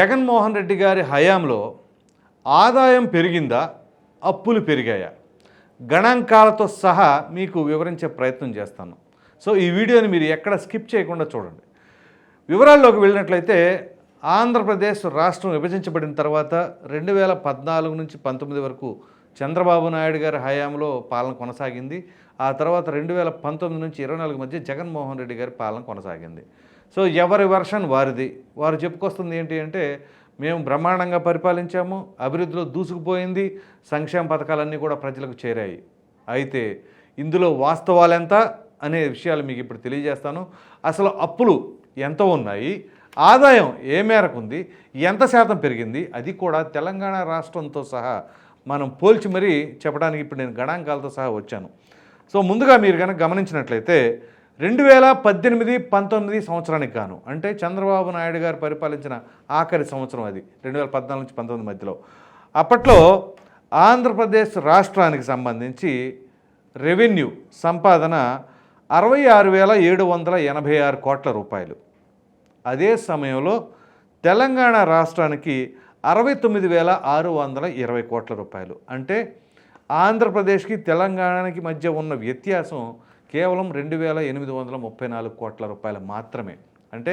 జగన్మోహన్ రెడ్డి గారి హయాంలో ఆదాయం పెరిగిందా? అప్పులు పెరిగాయా? గణాంకాలతో సహా మీకు వివరించే ప్రయత్నం చేస్తాను. సో ఈ వీడియోని మీరు ఎక్కడ స్కిప్ చేయకుండా చూడండి. వివరాల్లోకి వెళ్ళినట్లయితే ఆంధ్రప్రదేశ్ రాష్ట్రం విభజించబడిన తర్వాత రెండు వేల పద్నాలుగు నుంచి పంతొమ్మిది వరకు చంద్రబాబు నాయుడు గారి హయాంలో పాలన కొనసాగింది. ఆ తర్వాత రెండు వేల పంతొమ్మిది నుంచి ఇరవై నాలుగు మధ్య జగన్మోహన్ రెడ్డి గారి పాలన కొనసాగింది. సో ఎవరి వర్షన్ వారిది. వారు చెప్పుకొస్తుంది ఏంటి అంటే మేము బ్రహ్మాండంగా పరిపాలించాము అభివృద్ధిలో దూసుకుపోయింది సంక్షేమ పథకాలన్నీ కూడా ప్రజలకు చేరాయి. అయితే ఇందులో వాస్తవాలు ఎంత అనే విషయాలు మీకు ఇప్పుడు తెలియజేస్తాను. అసలు అప్పులు ఎంత ఉన్నాయి? ఆదాయం ఏ మేరకు ఉంది? ఎంత శాతం పెరిగింది? అది కూడా తెలంగాణ రాష్ట్రంతో సహా మనం పోల్చి మరీ చెప్పడానికి ఇప్పుడు నేను గణాంకాలతో సహా వచ్చాను. సో ముందుగా మీరు కనుక గమనించినట్లయితే రెండు వేల పద్దెనిమిది పంతొమ్మిది సంవత్సరానికి గాను. అంటే చంద్రబాబు నాయుడు గారు పరిపాలించిన ఆఖరి సంవత్సరం అది రెండు వేల పద్నాలుగు నుంచి పంతొమ్మిది మధ్యలో. అప్పట్లో ఆంధ్రప్రదేశ్ రాష్ట్రానికి సంబంధించి రెవెన్యూ సంపాదన అరవై ఆరు వేల ఏడు వందల ఎనభై ఆరు కోట్ల రూపాయలు. అదే సమయంలో తెలంగాణ రాష్ట్రానికి అరవై తొమ్మిది వేల ఆరు వందల ఇరవై కోట్ల రూపాయలు. అంటే ఆంధ్రప్రదేశ్కి తెలంగాణకి మధ్య ఉన్న వ్యత్యాసం కేవలం రెండు వేల ఎనిమిది వందల ముప్పై నాలుగు కోట్ల రూపాయలు మాత్రమే. అంటే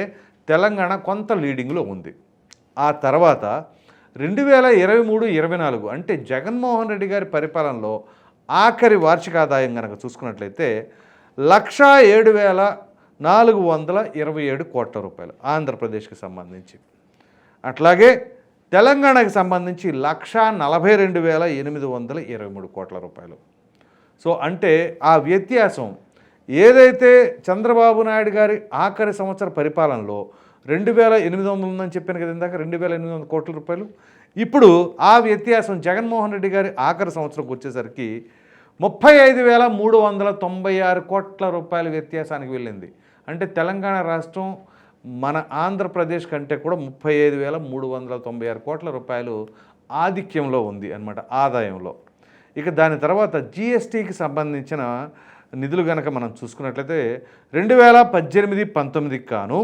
తెలంగాణ కొంత లీడింగ్లో ఉంది. ఆ తర్వాత రెండు వేల ఇరవై మూడు ఇరవై నాలుగు అంటే జగన్మోహన్ రెడ్డి గారి పరిపాలనలో ఆఖరి వార్షిక ఆదాయం కనుక చూసుకున్నట్లయితే లక్షా ఏడు వేల నాలుగు వందల ఇరవై ఏడు కోట్ల రూపాయలు ఆంధ్రప్రదేశ్కి సంబంధించి. అట్లాగే తెలంగాణకి సంబంధించి లక్షా నలభై రెండు వేల ఎనిమిది వందల ఇరవై మూడు కోట్ల రూపాయలు. సో అంటే ఆ వ్యత్యాసం ఏదైతే చంద్రబాబు నాయుడు గారి ఆఖరి సంవత్సర పరిపాలనలో రెండు వేల ఎనిమిది వందలు ఉందని చెప్పాను కదా ఇందాక రెండు వేల ఎనిమిది వందల కోట్ల రూపాయలు. ఇప్పుడు ఆ వ్యత్యాసం జగన్మోహన్ రెడ్డి గారి ఆఖరి సంవత్సరంకి వచ్చేసరికి ముప్పై ఐదు వేల మూడు వందల తొంభై ఆరు కోట్ల రూపాయల వ్యత్యాసానికి వెళ్ళింది. అంటే తెలంగాణ రాష్ట్రం మన ఆంధ్రప్రదేశ్ కంటే కూడా ముప్పై ఐదు వేల మూడు వందల తొంభై ఆరు కోట్ల రూపాయలు ఆధిక్యంలో ఉంది అన్నమాట ఆదాయంలో. ఇక దాని తర్వాత జిఎస్టీకి సంబంధించిన నిధులు కనుక మనం చూసుకున్నట్లయితే రెండు వేల పద్దెనిమిది పంతొమ్మిదికి కాను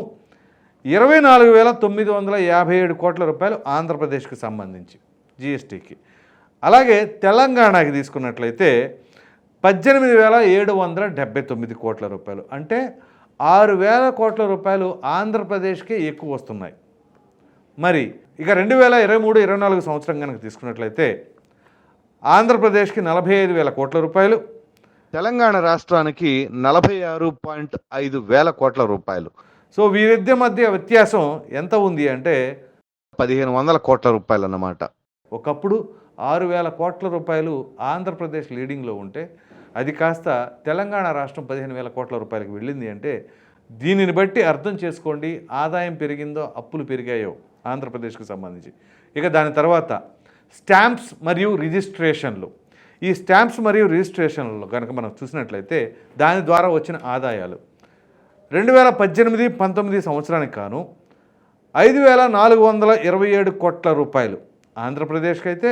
ఇరవై నాలుగు వేల తొమ్మిది వందల యాభై ఏడు కోట్ల రూపాయలు ఆంధ్రప్రదేశ్కి సంబంధించి జిఎస్టీకి. అలాగే తెలంగాణకి తీసుకున్నట్లయితే పద్దెనిమిది వేల ఏడు వందల డెబ్బై తొమ్మిది కోట్ల రూపాయలు. అంటే ఆరు వేల కోట్ల రూపాయలు ఆంధ్రప్రదేశ్కే ఎక్కువ వస్తున్నాయి. మరి ఇక రెండు వేల ఇరవై మూడు ఇరవై నాలుగు సంవత్సరం కనుక తీసుకున్నట్లయితే ఆంధ్రప్రదేశ్కి నలభై ఐదు వేల కోట్ల రూపాయలు తెలంగాణ రాష్ట్రానికి నలభై ఆరు పాయింట్ ఐదు వేల కోట్ల రూపాయలు. సో వీరిద్దరి మధ్య వ్యత్యాసం ఎంత ఉంది అంటే పదిహేను వందల కోట్ల రూపాయలు అన్నమాట. ఒకప్పుడు ఆరు వేల కోట్ల రూపాయలు ఆంధ్రప్రదేశ్ లీడింగ్లో ఉంటే అది కాస్త తెలంగాణ రాష్ట్రం పదిహేను వేల కోట్ల రూపాయలకు వెళ్ళింది అంటే దీనిని బట్టి అర్థం చేసుకోండి ఆదాయం పెరిగిందో అప్పులు పెరిగాయో ఆంధ్రప్రదేశ్కు సంబంధించి. ఇక దాని తర్వాత స్టాంప్స్ మరియు రిజిస్ట్రేషన్లు. ఈ స్టాంప్స్ మరియు రిజిస్ట్రేషన్లో కనుక మనం చూసినట్లయితే దాని ద్వారా వచ్చిన ఆదాయాలు రెండు వేల పద్దెనిమిది పంతొమ్మిది సంవత్సరానికి కాను ఐదు వేల నాలుగు వందల ఇరవై ఏడు కోట్ల రూపాయలు ఆంధ్రప్రదేశ్కి అయితే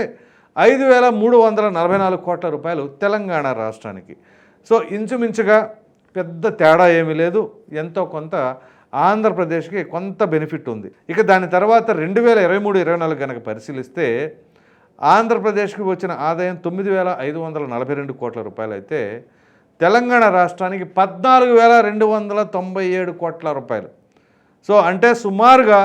ఐదు వేల మూడు వందల నలభై నాలుగు కోట్ల రూపాయలు తెలంగాణ రాష్ట్రానికి. సో ఇంచుమించుగా పెద్ద తేడా ఏమీ లేదు. ఎంతో కొంత ఆంధ్రప్రదేశ్కి కొంత బెనిఫిట్ ఉంది. ఇక దాని తర్వాత రెండు వేల ఇరవై మూడు ఇరవై నాలుగు కనుక పరిశీలిస్తే ఆంధ్రప్రదేశ్కి వచ్చిన ఆదాయం తొమ్మిది వేల ఐదు వందల నలభై రెండు కోట్ల రూపాయలు అయితే తెలంగాణ రాష్ట్రానికి పద్నాలుగు వేల రెండు వందల తొంభై ఏడు కోట్ల రూపాయలు. సో అంటే సుమారుగా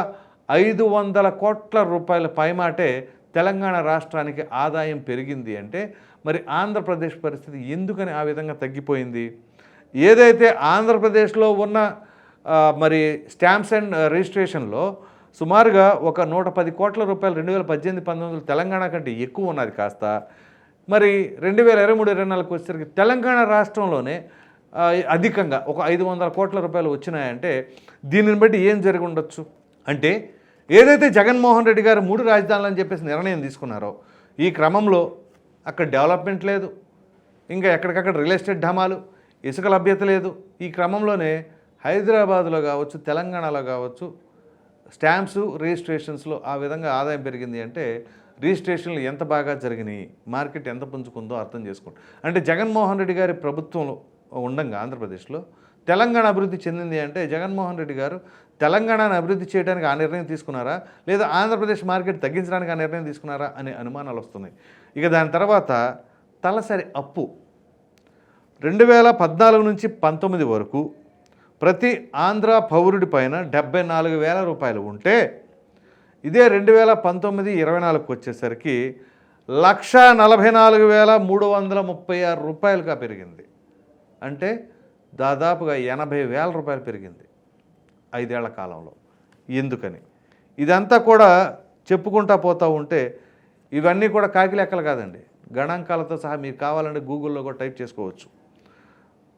ఐదు వందల కోట్ల రూపాయల పైమాటే తెలంగాణ రాష్ట్రానికి ఆదాయం పెరిగింది అంటే మరి ఆంధ్రప్రదేశ్ పరిస్థితి ఎందుకని ఆ విధంగా తగ్గిపోయింది? ఏదైతే ఆంధ్రప్రదేశ్లో ఉన్న మరి స్టాంప్స్ అండ్ రిజిస్ట్రేషన్లో సుమారుగా ఒక నూట పది కోట్ల రూపాయలు రెండు వేల పద్దెనిమిది పంతొమ్మిది తెలంగాణ కంటే ఎక్కువ ఉన్నది కాస్త. మరి రెండు వేల ఇరవై మూడు ఇరవై నాలుగు వచ్చేసరికి తెలంగాణ రాష్ట్రంలోనే అధికంగా ఒక ఐదు వందల కోట్ల రూపాయలు వచ్చినాయంటే దీనిని బట్టి ఏం జరిగి ఉండొచ్చు? అంటే ఏదైతే జగన్మోహన్ రెడ్డి గారు మూడు రాజధానులు అని చెప్పేసి నిర్ణయం తీసుకున్నారో ఈ క్రమంలో అక్కడ డెవలప్మెంట్ లేదు ఇంకా ఎక్కడికక్కడ రియల్ ఎస్టేట్ ఢమాలు ఇసుక లభ్యత లేదు. ఈ క్రమంలోనే హైదరాబాద్లో కావచ్చు తెలంగాణలో కావచ్చు స్టాంప్స్ రిజిస్ట్రేషన్స్లో ఆ విధంగా ఆదాయం పెరిగింది అంటే రిజిస్ట్రేషన్లు ఎంత బాగా జరిగినాయి మార్కెట్ ఎంత పుంజుకుందో అర్థం చేసుకోండి. అంటే జగన్మోహన్ రెడ్డి గారి ప్రభుత్వంలో ఉండంగా ఆంధ్రప్రదేశ్లో తెలంగాణ అభివృద్ధి చెందింది అంటే జగన్మోహన్ రెడ్డి గారు తెలంగాణను అభివృద్ధి చేయడానికి ఆ నిర్ణయం తీసుకున్నారా? లేదా ఆంధ్రప్రదేశ్ మార్కెట్ తగ్గించడానికి ఆ నిర్ణయం తీసుకున్నారా అనే అనుమానాలు వస్తున్నాయి. ఇక దాని తర్వాత తలసరి అప్పు రెండు వేల పద్నాలుగు నుంచి పంతొమ్మిది వరకు ప్రతి ఆంధ్ర పౌరుడి పైన డెబ్బై నాలుగు వేల రూపాయలు ఉంటే ఇదే రెండు వేల పంతొమ్మిది ఇరవై నాలుగుకి వచ్చేసరికి లక్ష నలభై నాలుగు వేల మూడు వందల ముప్పై ఆరు రూపాయలుగా పెరిగింది. అంటే దాదాపుగా ఎనభై వేల రూపాయలు పెరిగింది ఐదేళ్ళ కాలంలో. ఎందుకని? ఇదంతా కూడా చెప్పుకుంటా పోతూ ఉంటే ఇవన్నీ కూడా కాకి లెక్కలు కాదండి. గణాంకాలతో సహా మీకు కావాలంటే గూగుల్లో కూడా టైప్ చేసుకోవచ్చు.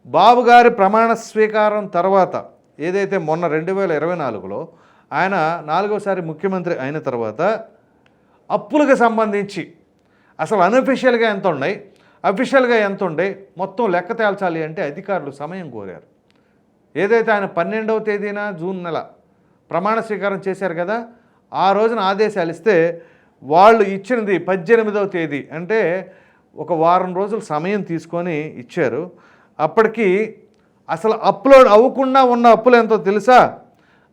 బాబు గారి ప్రమాణ స్వీకారం తర్వాత ఏదైతే మొన్న రెండు వేల ఇరవై నాలుగులో ఆయన నాలుగోసారి ముఖ్యమంత్రి అయిన తర్వాత అప్పులకు సంబంధించి అసలు అన్అఫిషియల్గా ఎంత ఉన్నాయి అఫీషియల్గా ఎంత ఉండే మొత్తం లెక్క తేల్చాలి అంటే అధికారులు సమయం కోరారు. ఏదైతే ఆయన పన్నెండవ తేదీన జూన్ నెల ప్రమాణ స్వీకారం చేశారు కదా ఆ రోజున ఆదేశాలు ఇస్తే వాళ్ళు ఇచ్చినది పద్దెనిమిదవ తేదీ అంటే ఒక వారం రోజులు సమయం తీసుకొని ఇచ్చారు. అప్పటికి అసలు అప్లోడ్ అవ్వకుండా ఉన్న అప్పులు ఎంతో తెలుసా?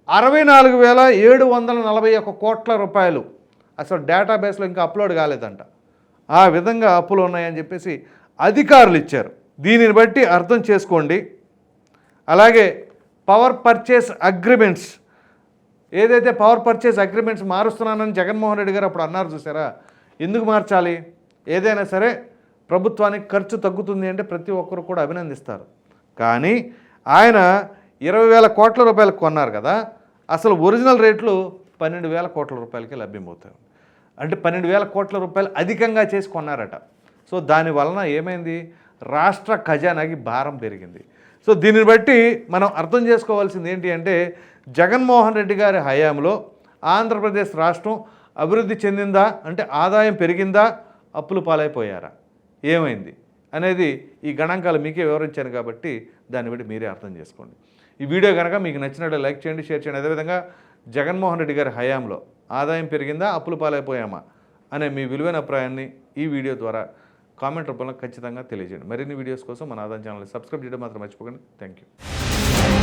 అరవై నాలుగు వేల ఏడు వందల నలభై ఒక కోట్ల రూపాయలు. అసలు డేటాబేస్లో ఇంకా అప్లోడ్ కాలేదంట. ఆ విధంగా అప్పులు ఉన్నాయని చెప్పేసి అధికారులు ఇచ్చారు. దీనిని బట్టి అర్థం చేసుకోండి. అలాగే పవర్ పర్చేస్ అగ్రిమెంట్స్. ఏదైతే పవర్ పర్చేస్ అగ్రిమెంట్స్ మారుస్తున్నానని జగన్మోహన్ రెడ్డి గారు అప్పుడు అన్నారు చూసారా? ఎందుకు మార్చాలి? ఏదైనా సరే ప్రభుత్వానికి ఖర్చు తగ్గుతుంది అంటే ప్రతి ఒక్కరు కూడా అభినందిస్తారు. కానీ ఆయన ఇరవై వేల కోట్ల రూపాయలకు కొన్నారు కదా అసలు ఒరిజినల్ రేట్లు పన్నెండు వేల కోట్ల రూపాయలకి లభ్యమవుతాయి. అంటే పన్నెండు వేల కోట్ల రూపాయలు అధికంగా చేసి కొన్నారట. సో దాని వలన ఏమైంది? రాష్ట్ర ఖజానాకి భారం పెరిగింది. సో దీనిని బట్టి మనం అర్థం చేసుకోవాల్సింది ఏంటి అంటే జగన్మోహన్ రెడ్డి గారి హయాంలో ఆంధ్రప్రదేశ్ రాష్ట్రం అభివృద్ధి చెందిందా? అంటే ఆదాయం పెరిగిందా? అప్పులు పాలైపోయారా? ఏమైంది అనేది ఈ గణాంకాలు మీకే వివరించాను కాబట్టి దాన్ని బట్టి మీరే అర్థం చేసుకోండి. ఈ వీడియో కనుక మీకు నచ్చినట్లు లైక్ చేయండి షేర్ చేయండి. అదేవిధంగా జగన్మోహన్ రెడ్డి గారి హయాంలో ఆదాయం పెరిగిందా అప్పులు పాలైపోయామా అనే మీ విలువైన అభిప్రాయాన్ని ఈ వీడియో ద్వారా కామెంట్ రూపంలో ఖచ్చితంగా తెలియజేయండి. మరిన్ని వీడియోస్ కోసం మన ఆదాయం ఛానల్ని సబ్స్క్రైబ్ చేయడం మాత్రం మర్చిపోకండి. Thank you